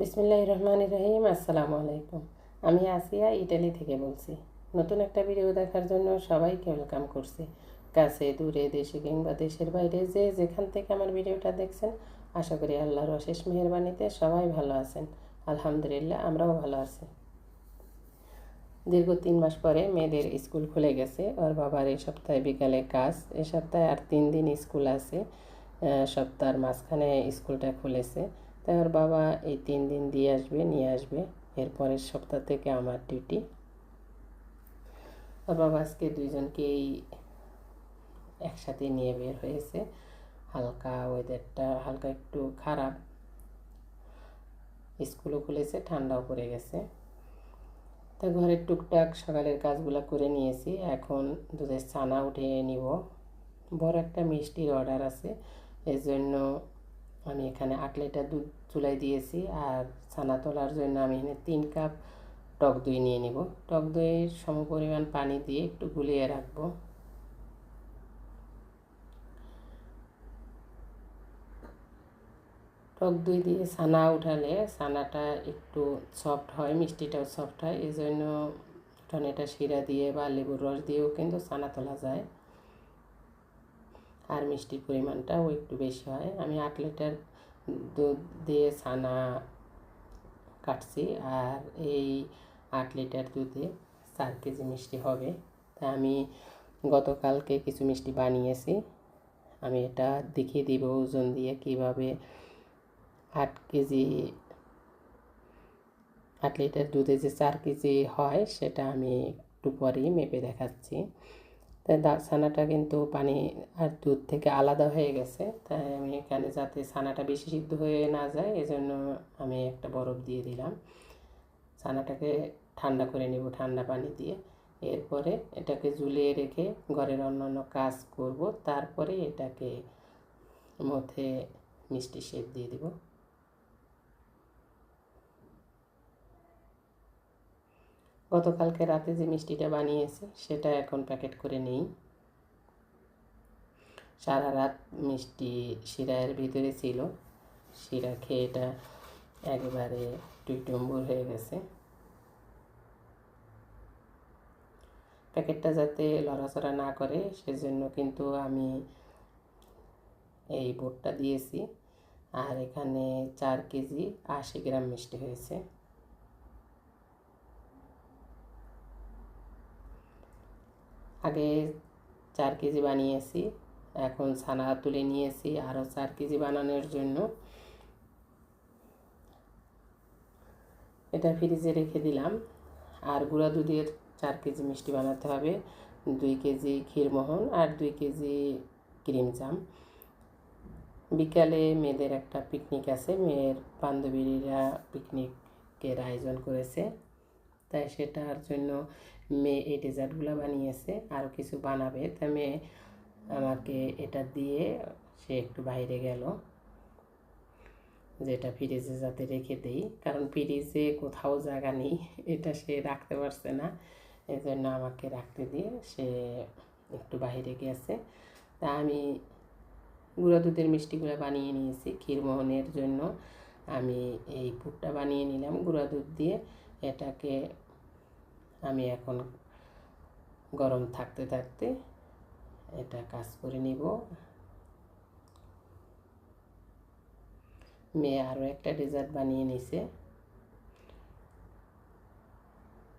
বিসমিল্লাহ রহমান রহিম আসসালামু আলাইকুম। আমি আসিয়া ইটালি থেকে বলছি, নতুন একটা ভিডিও দেখার জন্য সবাইকে ওয়েলকাম করছি। কাছে, দূরে, দেশে কিংবা দেশের বাইরে যে যেখান থেকে আমার ভিডিওটা দেখছেন, আশা করি আল্লাহর অশেষ মেহরবানিতে সবাই ভালো আছেন। আলহামদুলিল্লাহ, আমরাও ভালো আছি। দীর্ঘ তিন মাস পরে মেয়েদের স্কুল খুলে গেছে। ওর বাবার এই সপ্তাহে বিকালে কাজ, এ সপ্তাহে আর তিন দিন স্কুল আছে। সপ্তাহের মাঝখানে স্কুলটা খুলেছে। তাই ওর বাবা এই তিন দিন দিয়ে আসবে, নিয়ে আসবে। এরপরের সপ্তাহ থেকে আমার ডিউটি ওর বাবা আজকে দুইজনকেই একসাথে নিয়ে বের হয়েছে। হালকা ওয়েদারটা হালকা একটু খারাপ। স্কুলও খুলেছে, ঠান্ডাও পড়ে গেছে। তা ঘরের টুকটাক সকালের কাজগুলো করে নিয়েছি। এখন দুধের ছানা উঠিয়ে নিব। বড় একটা মিষ্টির অর্ডার আছে। এর জন্য আমি এখানে আট লিটার দুধ চুলাই দিয়েছি আর ছানা তোলার জন্য আমি এখানে তিন কাপ টক দই নিয়ে নিব। টক দইয়ের সমপরিমাণ পানি দিয়ে একটু গুলিয়ে রাখব। টক দই দিয়ে ছানা উঠালে ছানাটা একটু সফট হয়, মিষ্টিটাও সফট হয়। এই জন্য টনেটা শিরা দিয়ে বা লেবুর রস দিয়েও কিন্তু ছানা তোলা যায়। আর মিষ্টির পরিমাণটাও একটু বেশি হয়। আমি আট লিটার দুধ দিয়ে ছানা কাটছি আর এই আট লিটার দুধে চার কেজি মিষ্টি হবে। তা আমি গতকালকে কিছু মিষ্টি বানিয়েছি। আমি এটা দেখিয়ে দিব ওজন দিয়ে কীভাবে আট কেজি, আট লিটার দুধে যে চার কেজি হয় সেটা আমি একটু পরেই মেপে দেখাচ্ছি। তাই ছানাটা কিন্তু পানি আর দুধ থেকে আলাদা হয়ে গেছে, তাই আমি এখানে যাতে ছানাটা বেশি সিদ্ধ হয়ে না যায়, এজন্য আমি একটা বরফ দিয়ে দিলাম। ছানাটাকে ঠান্ডা করে নিব ঠান্ডা পানি দিয়ে। এরপরে এটাকে ঝুলিয়ে রেখে ঘরের অন্যান্য কাজ করব। তারপরে এটাকে মধ্যে মিষ্টি শেপ দিয়ে দিব। গতকালকে রাতে যে মিষ্টিটা বানিয়েছে, সেটা এখন প্যাকেট করে নেই। সারা রাত মিষ্টি শিরার ভিতরে ছিল। শিরা খেয়ে এটা একেবারে টুইটুম্বুর হয়ে গেছে। প্যাকেটটা যাতে লড়াচড়া না করে, সেজন্য কিন্তু আমি এই বোর্ডটা দিয়েছি। আর এখানে চার কেজি আশি গ্রাম মিষ্টি হয়েছে। আগে চার কেজি বানিয়েছি, এখন ছানা তুলে নিয়েছি আরও চার কেজি বানানোর জন্য। এটা ফ্রিজে রেখে দিলাম। আর গুঁড়া দুধের চার কেজি মিষ্টি বানাতে হবে, দুই কেজি ক্ষীরমোহন আর দুই কেজি ক্রিম জাম। বিকালে মেয়েদের একটা পিকনিক আছে, মেয়ের বান্ধবীরা পিকনিকের আয়োজন করেছে, তাই সেটার জন্য মেয়ে এই ডেজার্টগুলো বানিয়েছে আরও কিছু বানাবে। তা মেয়ে আমাকে এটা দিয়ে সে একটু বাইরে গেল যেটা ফ্রিজে যাতে রেখে দেই। কারণ ফ্রিজে কোথাও জায়গা নেই, এটা সে রাখতে পারছে না। এই জন্য আমাকে রাখতে দিয়ে সে একটু বাইরে গেছে। তা আমি গুঁড়ো দুধের মিষ্টিগুলো বানিয়ে নিয়েছি ক্ষীরমোহনের জন্য। আমি এই পুরটা বানিয়ে নিলাম গুঁড়া দুধ দিয়ে। এটাকে আমি এখন গরম থাকতে থাকতে এটা কাজ করে নিব। মেয়ে আরও একটা ডেজার্ট বানিয়ে নিছে।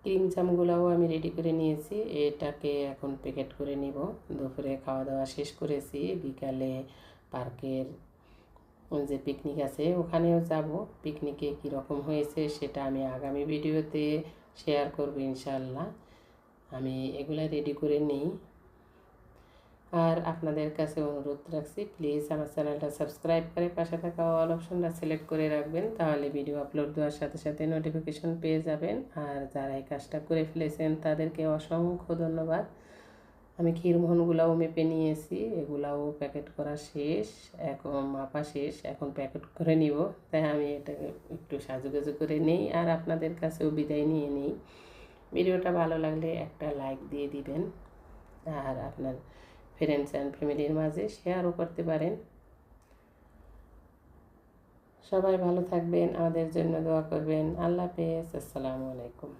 ক্রিম জামগুলোও আমি রেডি করে নিয়েছি। এটাকে এখন প্যাকেট করে নিব। দুপুরে খাওয়া দাওয়া শেষ করেছি। বিকালে পার্কের যে পিকনিক আছে, ওখানেও যাব। পিকনিকে কীরকম হয়েছে সেটা আমি আগামী ভিডিওতে শেয়ার করব ইনশাল্লাহ আমি এগুলো রেডি করে নিই। আর আপনাদের কাছে অনুরোধ রাখছি প্লিজ আমার চ্যানেলটা সাবস্ক্রাইব করে পাশে থাকা অল অপশনটা সিলেক্ট করে রাখবেন, তাহলে ভিডিও আপলোড দেওয়ার সাথে সাথে নোটিফিকেশন পেয়ে যাবেন। আর যারা এই কাজটা করে ফেলেছেন, তাদেরকে অসংখ্য ধন্যবাদ। আমি ক্ষীরমোহনগুলাও মেপে নিয়েছি, এগুলাও প্যাকেট করা শেষ, এখন মাপা শেষ, এখন প্যাকেট করে নিব। তাই আমি এটাকে একটু সাজুগুজু করে নেই আর আপনাদের কাছেও বিদায় নিয়ে নিই। ভিডিওটা ভালো লাগলে একটা লাইক দিয়ে দিবেন আর আপনার ফ্রেন্ডস অ্যান্ড ফ্যামিলির মাঝে শেয়ারও করতে পারেন। সবাই ভালো থাকবেন, আমাদের জন্য দোয়া করবেন। আল্লাহ হাফেজ, আসসালামু আলাইকুম।